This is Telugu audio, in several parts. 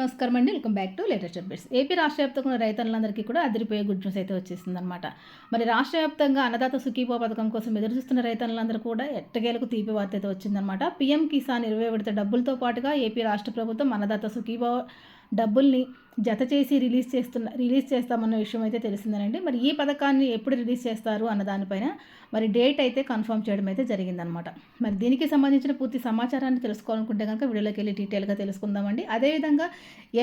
నమస్కారం అండి. Welcome back to latest updates. AP రాష్ట్ర వ్యాప్తంగా ఉన్న రైతులందరికీ కూడా అదిరిపోయే గుడ్ న్యూస్ అయితే వచ్చేసిందనమాట మరి రాష్ట్ర వ్యాప్తంగా అన్నదాత సుఖీపో పథకం కోసం ఎదురు చూస్తున్న రైతులందరూ కూడా ఎట్టగేలకు తీపి వార్త అయితే వచ్చిందనమాట పీఎం కిసాన్ ఇరవై విడత డబ్బులతో పాటుగా ఏపీ రాష్ట్ర ప్రభుత్వం అన్నదాత సుఖీపో డబ్బుల్ని జత చేసి రిలీజ్ చేస్తున్న రిలీజ్ చేస్తామన్న విషయం అయితే తెలిసిందనండి. మరి ఈ పథకాన్ని ఎప్పుడు రిలీజ్ చేస్తారు అన్న దానిపైన మరి డేట్ అయితే కన్ఫర్మ్ చేయడం అయితే జరిగిందనమాట. మరి దీనికి సంబంధించిన పూర్తి సమాచారాన్ని తెలుసుకోవాలనుకుంటే కనుక వీడియోలోకి వెళ్ళి డీటెయిల్గా తెలుసుకుందామండి. అదేవిధంగా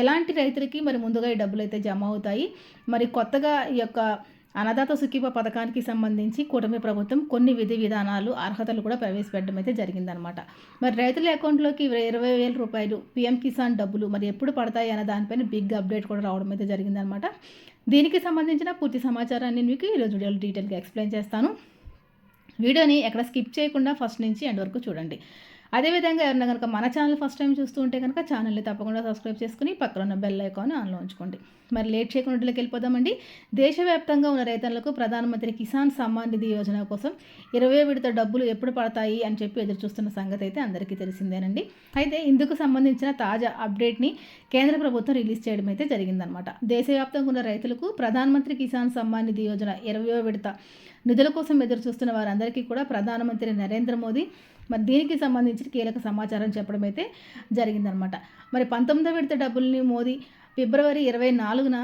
ఎలాంటి రైతులకి మరి ముందుగా ఈ డబ్బులు అయితే జమ అవుతాయి? మరి కొత్తగా ఈ యొక్క అన్నదాత సుఖీప పథకానికి సంబంధించి కూటమి ప్రభుత్వం కొన్ని విధి విధానాలు అర్హతలు కూడా ప్రవేశపెట్టడం అయితే జరిగిందనమాట మరి రైతుల అకౌంట్లోకి ఇరవై వేల రూపాయలు పిఎం కిసాన్ డబ్బులు మరి ఎప్పుడు పడతాయి అన్న దానిపైన బిగ్ అప్డేట్ కూడా రావడం అయితే జరిగిందనమాట దీనికి సంబంధించిన పూర్తి సమాచారాన్ని మీకు ఈరోజు వీడియోలో డీటెయిల్గా ఎక్స్ప్లెయిన్ చేస్తాను. వీడియోని ఎక్కడ స్కిప్ చేయకుండా ఫస్ట్ నుంచి ఎండ్ వరకు చూడండి. అదేవిధంగా ఎవరైనా కనుక మన ఛానల్ ఫస్ట్ టైం చూస్తూ ఉంటే కనుక ఛానల్ని తప్పకుండా సబ్స్క్రైబ్ చేసుకుని పక్కన ఉన్న బెల్ ఐకాన్ ఆన్లో ఉంచుకోండి. మరి లేట్ చేయకుండా వెళ్ళిపోదామండి. దేశవ్యాప్తంగా ఉన్న రైతులకు ప్రధానమంత్రి కిసాన్ సమ్మాన్ నిధి యోజన కోసం ఇరవై విడత డబ్బులు ఎప్పుడు పడతాయి అని చెప్పి ఎదురు చూస్తున్న సంగతి అయితే అందరికీ తెలిసిందేనండి. అయితే ఇందుకు సంబంధించిన తాజా అప్డేట్ని కేంద్ర ప్రభుత్వం రిలీజ్ చేయడం అయితే జరిగిందనమాట దేశవ్యాప్తంగా ఉన్న రైతులకు ప్రధానమంత్రి కిసాన్ సమ్మాన్ నిధి యోజన ఇరవయో విడత నిధుల కోసం ఎదురు చూస్తున్న వారందరికీ కూడా ప్రధానమంత్రి నరేంద్ర మోదీ మరి దీనికి సంబంధించి కీలక సమాచారం చెప్పడం అయితే జరిగిందనమాట మరి పంతొమ్మిదో విడత డబ్బుల్ని మోదీ ఫిబ్రవరి ఇరవై నాలుగున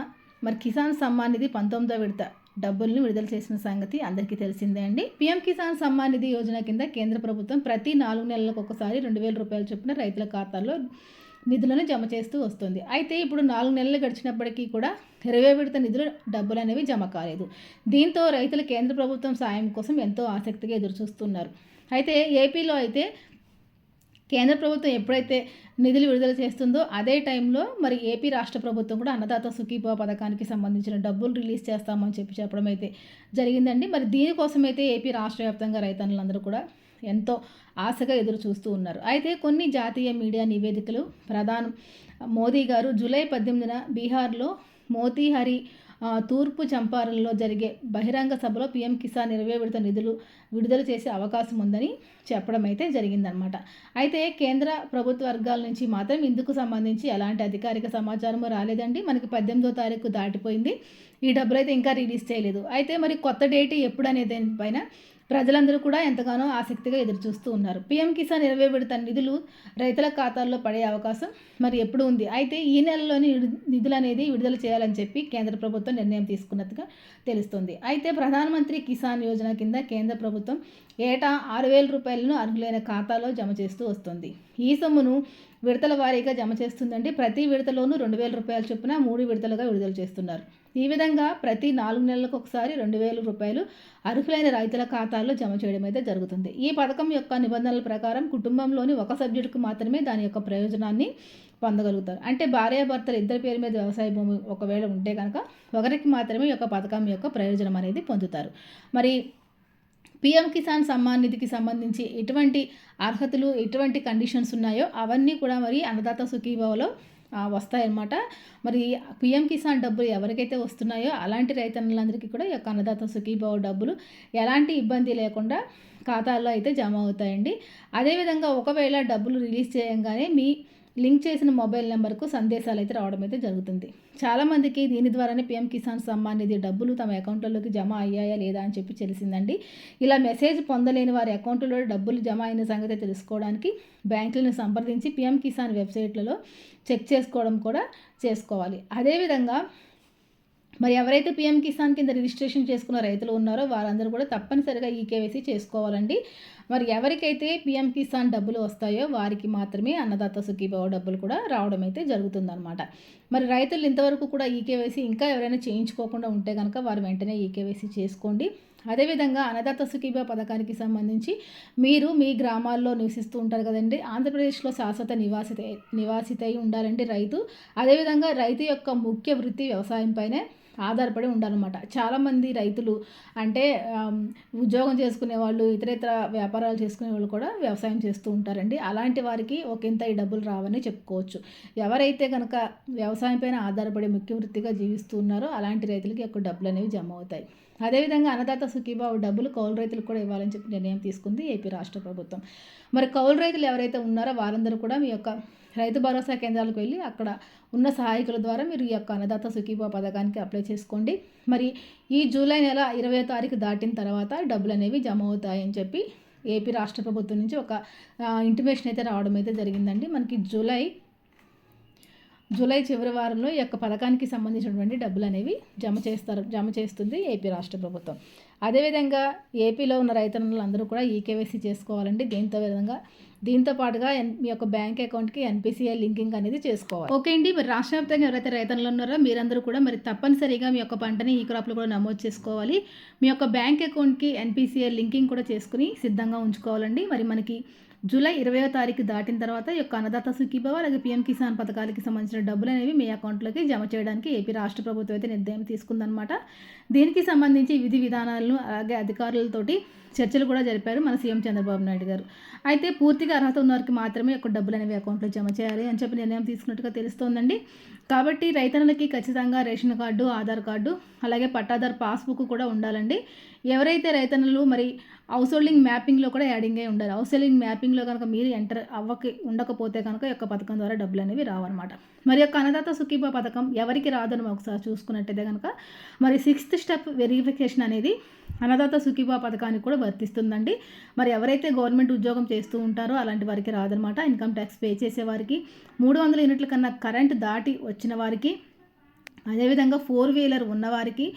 మరి కిసాన్ సమ్మాన్ నిధి పంతొమ్మిదో విడత డబ్బుల్ని విడుదల చేసిన సంగతి అందరికీ తెలిసిందే అండి. పీఎం కిసాన్ సమ్మాన్ నిధి యోజన కింద కేంద్ర ప్రభుత్వం ప్రతి నాలుగు నెలలకు ఒకసారి రెండు వేల రూపాయలు చొప్పున రైతుల ఖాతాల్లో నిధులను జమ చేస్తూ వస్తుంది. అయితే ఇప్పుడు నాలుగు నెలలు గడిచినప్పటికీ కూడా ఇరవై విడత నిధులు డబ్బులు అనేవి జమ కాలేదు. దీంతో రైతులు కేంద్ర ప్రభుత్వం సాయం కోసం ఎంతో ఆసక్తిగా ఎదురుచూస్తున్నారు. అయితే ఏపీలో అయితే కేంద్ర ప్రభుత్వం ఎప్పుడైతే నిధులు విడుదల చేస్తుందో అదే టైంలో మరి ఏపీ రాష్ట్ర ప్రభుత్వం కూడా అన్నదాత సుఖీభవ పథకానికి సంబంధించిన డబ్బులు రిలీజ్ చేస్తామని చెప్పి చెప్పడం అయితే జరిగిందండి. మరి దీనికోసమైతే ఏపీ రాష్ట్ర వ్యాప్తంగా రైతన్నులందరూ కూడా ఎంతో ఆశగా ఎదురు చూస్తూ ఉన్నారు. అయితే కొన్ని జాతీయ మీడియా నివేదికలు ప్రధాన. మోదీ గారు జూలై పద్దెనిమిదిన బీహార్లో మోతీహరి తూర్పు చంపారంలో జరిగే బహిరంగ సభలో పీఎం కిసాన్ ఇరవై విడత నిధులు విడుదల చేసే అవకాశం ఉందని చెప్పడం అయితే జరిగిందనమాట అయితే కేంద్ర ప్రభుత్వ వర్గాల నుంచి మాత్రం ఇందుకు సంబంధించి ఎలాంటి అధికారిక సమాచారము రాలేదండి. మనకి పద్దెనిమిదో తారీఖు దాటిపోయింది. ఈ డబ్బులు అయితే ఇంకా రిలీజ్ చేయలేదు. అయితే మరి కొత్త డేట్ ఎప్పుడు అనేది పైన ప్రజలందరూ కూడా ఎంతగానో ఆసక్తిగా ఎదురుచూస్తూ ఉన్నారు. పీఎం కిసాన్ ఇరవై విడత నిధులు రైతుల ఖాతాల్లో పడే అవకాశం మరి ఎప్పుడు ఉంది? అయితే ఈ నెలలోని నిధులు అనేది విడుదల చేయాలని చెప్పి కేంద్ర ప్రభుత్వం నిర్ణయం తీసుకున్నట్టుగా తెలుస్తుంది. అయితే ప్రధానమంత్రి కిసాన్ యోజన కింద కేంద్ర ప్రభుత్వం ఏటా ఆరు వేల రూపాయలను అర్హులైన ఖాతాలో జమ చేస్తూ వస్తుంది. ఈ సొమ్మును విడతల వారీగా జమ చేస్తుందండి ప్రతి విడతలోనూ రెండు వేల రూపాయల చొప్పున మూడు విడతలుగా విడుదల చేస్తున్నారు. ఈ విధంగా ప్రతి నాలుగు నెలలకు ఒకసారి రెండు వేల రూపాయలు అర్హులైన రైతుల ఖాతాల్లో జమ చేయడం అయితే జరుగుతుంది. ఈ పథకం యొక్క నిబంధనల ప్రకారం కుటుంబంలోని ఒక సభ్యుడికి మాత్రమే దాని యొక్క ప్రయోజనాన్ని పొందగలుగుతారు. అంటే భార్యాభర్తలు ఇద్దరి పేరు మీద వ్యవసాయ భూమి ఒకవేళ ఉంటే కనుక ఒకరికి మాత్రమే ఈ యొక్క పథకం యొక్క ప్రయోజనం అనేది పొందుతారు. మరి పిఎం కిసాన్ సమ్మాన్ నిధికి సంబంధించి ఎటువంటి అర్హతలు ఎటువంటి కండిషన్స్ ఉన్నాయో అవన్నీ కూడా మరి అన్నదాత సుఖీభావలో వస్తాయన్నమాట. మరి పిఎం కిసాన్ డబ్బులు ఎవరికైతే వస్తున్నాయో అలాంటి రైతన్నులందరికీ కూడా ఈ యొక్క అన్నదాత సుఖీభావ డబ్బులు ఎలాంటి ఇబ్బంది లేకుండా ఖాతాల్లో అయితే జమ అవుతాయండి. అదేవిధంగా ఒకవేళ డబ్బులు రిలీజ్ చేయంగానే మీ లింక్ చేసిన మొబైల్ నెంబర్కు సందేశాలు అయితే రావడం అయితే జరుగుతుంది. చాలామందికి దీని ద్వారానే పిఎం కిసాన్ సమ్మాన్ నిధి డబ్బులు తమ అకౌంట్లలోకి జమ అయ్యాయా లేదా అని చెప్పి తెలిసిందండి. ఇలా మెసేజ్ పొందలేని వారి అకౌంట్లో డబ్బులు జమ అయిన సంగతి తెలుసుకోవడానికి బ్యాంకులను సంప్రదించి పిఎం కిసాన్ వెబ్సైట్లలో చెక్ చేసుకోవడం కూడా చేసుకోవాలి. అదేవిధంగా మరి ఎవరైతే పిఎం కిసాన్ కింద రిజిస్ట్రేషన్ చేసుకున్న రైతులు ఉన్నారో వారందరూ కూడా తప్పనిసరిగా ఈ కేవైసీ చేసుకోవాలండి. మరి ఎవరికైతే పిఎం కిసాన్ డబ్బులు వస్తాయో వారికి మాత్రమే అన్నదాత సుఖీభావ డబ్బులు కూడా రావడం అయితే జరుగుతుందన్నమాట. మరి రైతులు ఇంతవరకు కూడా ఈ కేవైసీ ఇంకా ఎవరైనా చేయించుకోకుండా ఉంటే కనుక వారు వెంటనే ఈ కేవైసీ చేసుకోండి. అదేవిధంగా అన్నదాత సుఖీభా పథకానికి సంబంధించి మీరు మీ గ్రామాల్లో నివసిస్తూ ఉంటారు కదండి. ఆంధ్రప్రదేశ్లో శాశ్వత నివాసిత నివాసితై ఉండాలండి రైతు. అదేవిధంగా రైతు యొక్క ముఖ్య వృత్తి వ్యవసాయం పైనే. ఆధారపడి ఉండాలన్నమాట. చాలామంది రైతులు అంటే ఉద్యోగం చేసుకునే వాళ్ళు ఇతరేతర వ్యాపారాలు చేసుకునే వాళ్ళు కూడా వ్యవసాయం చేస్తూ ఉంటారండి. అలాంటి వారికి ఒకంత ఈ డబ్బులు రావని చెప్పుకోవచ్చు. ఎవరైతే కనుక వ్యవసాయం పైన ఆధారపడి ముఖ్య వృత్తిగా జీవిస్తూ ఉన్నారో అలాంటి రైతులకి ఎక్కువ డబ్బులు అనేవి జమ అవుతాయి. అదేవిధంగా అన్నదాత సుఖీబాబు డబ్బులు కౌలు రైతులకు కూడా ఇవ్వాలని చెప్పి నిర్ణయం తీసుకుంది ఏపీ రాష్ట్ర ప్రభుత్వం. మరి కౌలు రైతులు ఎవరైతే ఉన్నారో వారందరూ కూడా మీ యొక్క రైతు భరోసా కేంద్రాలకు వెళ్ళి అక్కడ ఉన్న సహాయకుల ద్వారా మీరు ఈ యొక్క అన్నదాత సుఖీభా పథకానికి అప్లై చేసుకోండి. మరి ఈ జూలై నెల ఇరవై తారీఖు దాటిన తర్వాత డబ్బులు అనేవి జమ అవుతాయని చెప్పి ఏపీ రాష్ట్ర ప్రభుత్వం నుంచి ఒక ఇంటిమేషన్ అయితే రావడం అయితే జరిగిందండి. మనకి జూలై జూలై చివరి వారంలో ఈ యొక్క పథకానికి సంబంధించినటువంటి డబ్బులు అనేవి జమ చేస్తారు జమ చేస్తుంది ఏపీ రాష్ట్ర ప్రభుత్వం. అదేవిధంగా ఏపీలో ఉన్న రైతన్నులందరూ కూడా ఈకేవైసీ చేసుకోవాలండి. దీంతో విధంగా దీంతో పాటుగా మీ యొక్క బ్యాంక్ అకౌంట్కి ఎన్పిసిఐ లింకింగ్ అనేది చేసుకోవాలి. ఓకే అండి. మరి రాష్ట్ర వ్యాప్తంగా ఎవరైతే రైతులు ఉన్నారో మీరందరూ కూడా మరి తప్పనిసరిగా మీ యొక్క పంటని ఈ క్రాప్లో కూడా నమోదు చేసుకోవాలి. మీ యొక్క బ్యాంక్ అకౌంట్కి ఎన్పిసిఐ లింకింగ్ కూడా చేసుకుని సిద్ధంగా ఉంచుకోవాలండి. మరి మనకి జూలై ఇరవయో తారీఖు దాటిన తర్వాత ఈ యొక్క అన్నదాత సుఖీభవ అలాగే పీఎం కిసాన్ పథకాలకి సంబంధించిన డబ్బులు అనేవి మీ అకౌంట్లోకి జమ చేయడానికి ఏపీ రాష్ట్ర ప్రభుత్వం అయితే నిర్ణయం తీసుకుందనమాట దీనికి సంబంధించి విధి విధానాలను అలాగే అధికారులతోటి చర్చలు కూడా జరిపారు మన సీఎం చంద్రబాబు నాయుడు గారు. అయితే పూర్తిగా అర్హత ఉన్నవారికి మాత్రమే ఒక డబ్బులు అనేవి అకౌంట్లో జమ చేయాలి అని చెప్పి నిర్ణయం తీసుకున్నట్టుగా తెలుస్తోందండి. కాబట్టి రైతన్నలకి ఖచ్చితంగా రేషన్ కార్డు ఆధార్ కార్డు అలాగే పట్టాదార్ పాస్బుక్ కూడా ఉండాలండి. ఎవరైతే రైతన్నలు మరి హౌస్ హోల్డింగ్ మ్యాపింగ్లో కూడా యాడింగ్ అయి ఉండాలి. హౌస్ హోల్డింగ్ మ్యాపింగ్లో కనుక మీరు ఎంటర్ అవ్వకి ఉండకపోతే కనుక యొక్క పథకం ద్వారా డబ్బులు అనేవి రావన్నమాట. మరి యొక్క అన్నదాత సుఖీబా పథకం ఎవరికి రాదని ఒకసారి చూసుకున్నట్టయితే కనుక మరి సిక్స్త్ స్టెప్ వెరిఫికేషన్ అనేది అన్నదాత సుఖీభా పథకానికి కూడా వర్తిస్తుందండి. మరి ఎవరైతే గవర్నమెంట్ ఉద్యోగం చేస్తూ ఉంటారో అలాంటి వారికి రాదనమాట ఇన్కమ్ ట్యాక్స్ పే చేసే వారికి మూడు వందల యూనిట్ల కన్నా కరెంట్ దాటి వచ్చిన వారికి అదేవిధంగా ఫోర్ వీలర్ ఉన్నవారికి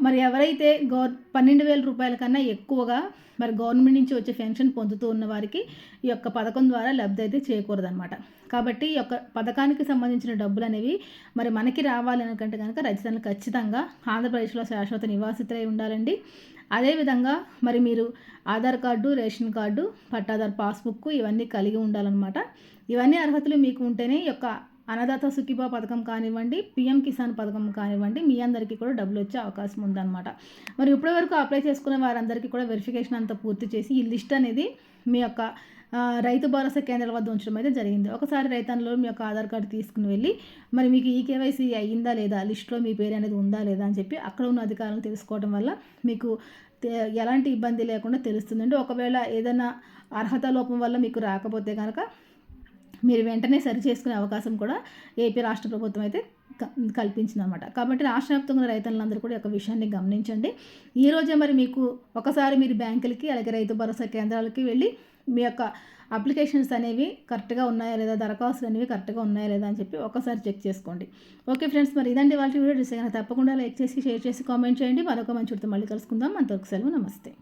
మరి ఎవరైతే గవర్ పన్నెండు వేల రూపాయల కన్నా ఎక్కువగా మరి గవర్నమెంట్ నుంచి వచ్చే పెన్షన్ పొందుతూ ఉన్న వారికి ఈ యొక్క పథకం ద్వారా లబ్ధి అయితే చేయకూడదనమాట కాబట్టి ఈ యొక్క పథకానికి సంబంధించిన డబ్బులు అనేవి మరి మనకి రావాలి అనుకంటే కనుక రైతులు ఖచ్చితంగా ఆంధ్రప్రదేశ్లో శాశ్వత నివాసితులై ఉండాలండి. అదేవిధంగా మరి మీరు ఆధార్ కార్డు రేషన్ కార్డు పట్టాదార్ పాస్బుక్ ఇవన్నీ కలిగి ఉండాలన్నమాట. ఇవన్నీ అర్హతలు మీకు ఉంటేనే ఈ యొక్క అన్నదాత సుఖీభా పథకం కానివ్వండి పిఎం కిసాన్ పథకం కానివ్వండి మీ అందరికీ కూడా డబ్బులు వచ్చే అవకాశం ఉందన్నమాట. మరి ఇప్పటి వరకు అప్లై చేసుకునే వారందరికీ కూడా వెరిఫికేషన్ అంతా పూర్తి చేసి ఈ లిస్ట్ అనేది మీ యొక్క రైతు భరోసా కేంద్రాల వద్ద ఉంచడం అయితే జరిగింది. ఒకసారి రైతన్లో మీ యొక్క ఆధార్ కార్డు తీసుకుని వెళ్ళి మరి మీకు ఈ కేవైసీ అయ్యిందా లేదా లిస్ట్లో మీ పేరు అనేది ఉందా లేదా అని చెప్పి అక్కడ ఉన్న అధికారులను తెలుసుకోవడం వల్ల మీకు ఎలాంటి ఇబ్బంది లేకుండా తెలుస్తుందండి. ఒకవేళ ఏదైనా అర్హత లోపం వల్ల మీకు రాకపోతే కనుక మీరు వెంటనే సరి చేసుకునే అవకాశం కూడా ఏపీ రాష్ట్ర ప్రభుత్వం అయితే కల్పించిందనమాట కాబట్టి రాష్ట్ర వ్యాప్తంగా రైతులందరూ కూడా ఒక విషయాన్ని గమనించండి. ఈరోజే మరి మీకు ఒకసారి మీరు బ్యాంకులకి అలాగే రైతు భరోసా కేంద్రాలకి వెళ్ళి మీ యొక్క అప్లికేషన్స్ అనేవి కరెక్ట్గా ఉన్నాయా లేదా దరఖాస్తులు అనేవి కరెక్ట్గా ఉన్నాయా లేదా అని చెప్పి ఒకసారి చెక్ చేసుకోండి. ఓకే ఫ్రెండ్స్ మరి ఇదండి వాళ్ళ వీడియో. చూసే తప్పకుండా లైక్ చేసి షేర్ చేసి కామెంట్ చేయండి. మరొక మంచి మళ్ళీ కలుసుకుందాం. అంతవరకు సెలవు. నమస్తే.